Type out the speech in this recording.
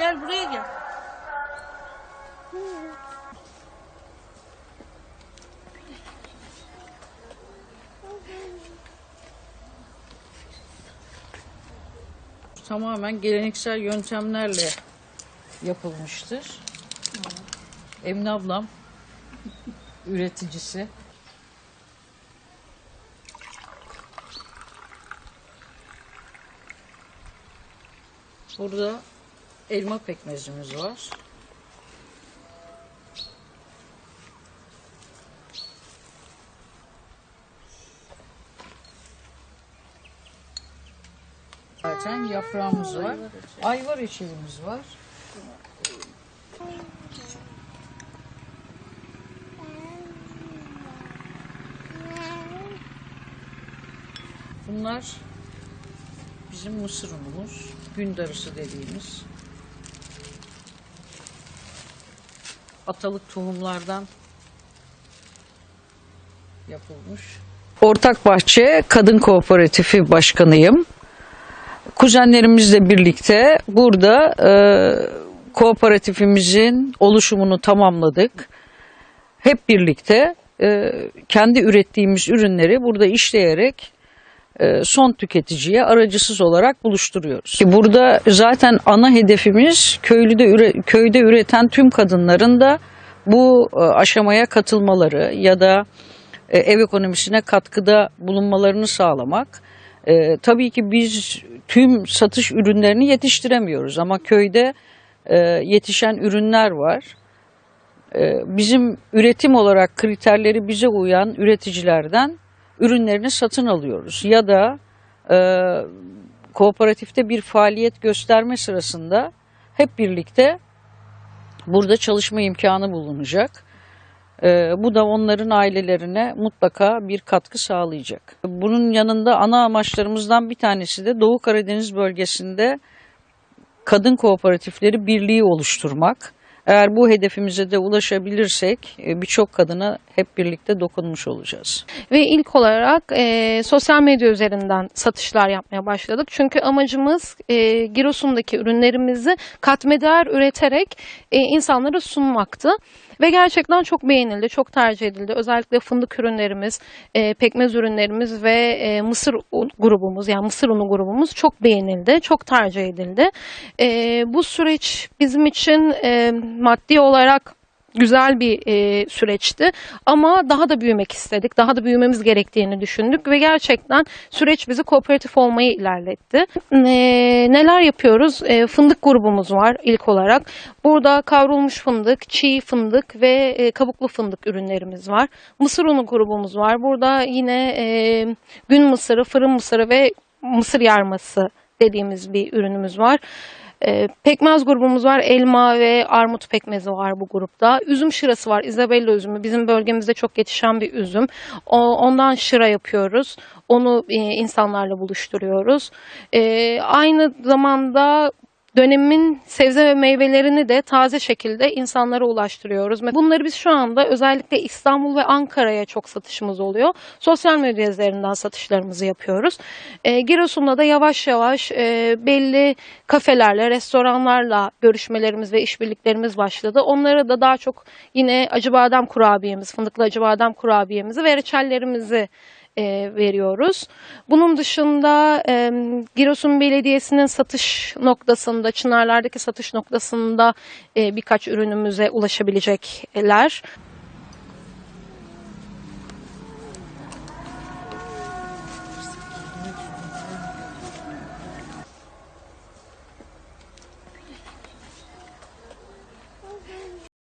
Gel buraya gel. Tamamen geleneksel yöntemlerle yapılmıştır. Emine ablam üreticisi. Burada elma pekmezimiz var. Zaten yaprağımız var. Ayvar reçelimiz var. Bunlar bizim mısır unumuz. Gün darısı dediğimiz. Atalık tohumlardan yapılmış. Ortak Bahçe Kadın Kooperatifi Başkanıyım. Kuzenlerimizle birlikte burada e, kooperatifimizin oluşumunu tamamladık. Hep birlikte e, kendi ürettiğimiz ürünleri burada işleyerek son tüketiciye aracısız olarak buluşturuyoruz. Burada zaten ana hedefimiz köylüde üre- köyde üreten tüm kadınların da bu e, aşamaya katılmaları ya da e, ev ekonomisine katkıda bulunmalarını sağlamak. E, tabii ki biz tüm satış ürünlerini yetiştiremiyoruz ama köyde e, yetişen ürünler var. E, bizim üretim olarak kriterleri bize uyan üreticilerden ürünlerini satın alıyoruz. Ya da e, kooperatifte bir faaliyet gösterme sırasında hep birlikte burada çalışma imkanı bulunacak. E, bu da onların ailelerine mutlaka bir katkı sağlayacak. Bunun yanında ana amaçlarımızdan bir tanesi de Doğu Karadeniz bölgesinde kadın kooperatifleri birliği oluşturmak. Eğer bu hedefimize de ulaşabilirsek e, birçok kadına hep birlikte dokunmuş olacağız. Ve ilk olarak e, sosyal medya üzerinden satışlar yapmaya başladık. Çünkü amacımız e, Giresun'daki ürünlerimizi katmeder üreterek e, insanlara sunmaktı. Ve gerçekten çok beğenildi, çok tercih edildi. Özellikle fındık ürünlerimiz, e, pekmez ürünlerimiz ve e, mısır grubumuz yani mısır unu grubumuz çok beğenildi, çok tercih edildi. E, bu süreç bizim için e, maddi olarak güzel bir e, süreçti ama daha da büyümek istedik. Daha da büyümemiz gerektiğini düşündük ve gerçekten süreç bizi kooperatif olmayı ilerletti. E, neler yapıyoruz? E, fındık grubumuz var ilk olarak. Burada kavrulmuş fındık, çiğ fındık ve e, kabuklu fındık ürünlerimiz var. Mısır unu grubumuz var. Burada yine e, gün mısırı, fırın mısırı ve mısır yarması dediğimiz bir ürünümüz var. E, pekmez grubumuz var. Elma ve armut pekmezi var bu grupta. Üzüm şırası var. Isabella üzümü. Bizim bölgemizde çok yetişen bir üzüm. O, ondan şıra yapıyoruz. Onu e, insanlarla buluşturuyoruz. E, aynı zamanda dönemin sebze ve meyvelerini de taze şekilde insanlara ulaştırıyoruz. Bunları biz şu anda özellikle İstanbul ve Ankara'ya çok satışımız oluyor. Sosyal medya üzerinden satışlarımızı yapıyoruz. E, Giresun'da da yavaş yavaş e, belli kafelerle, restoranlarla görüşmelerimiz ve işbirliklerimiz başladı. Onlara da daha çok yine acıbadem kurabiyemiz, fındıklı acıbadem kurabiyemizi ve reçellerimizi e, veriyoruz. Bunun dışında e, Giresun Belediyesi'nin satış noktasında, Çınarlar'daki satış noktasında e, birkaç ürünümüze ulaşabilecekler.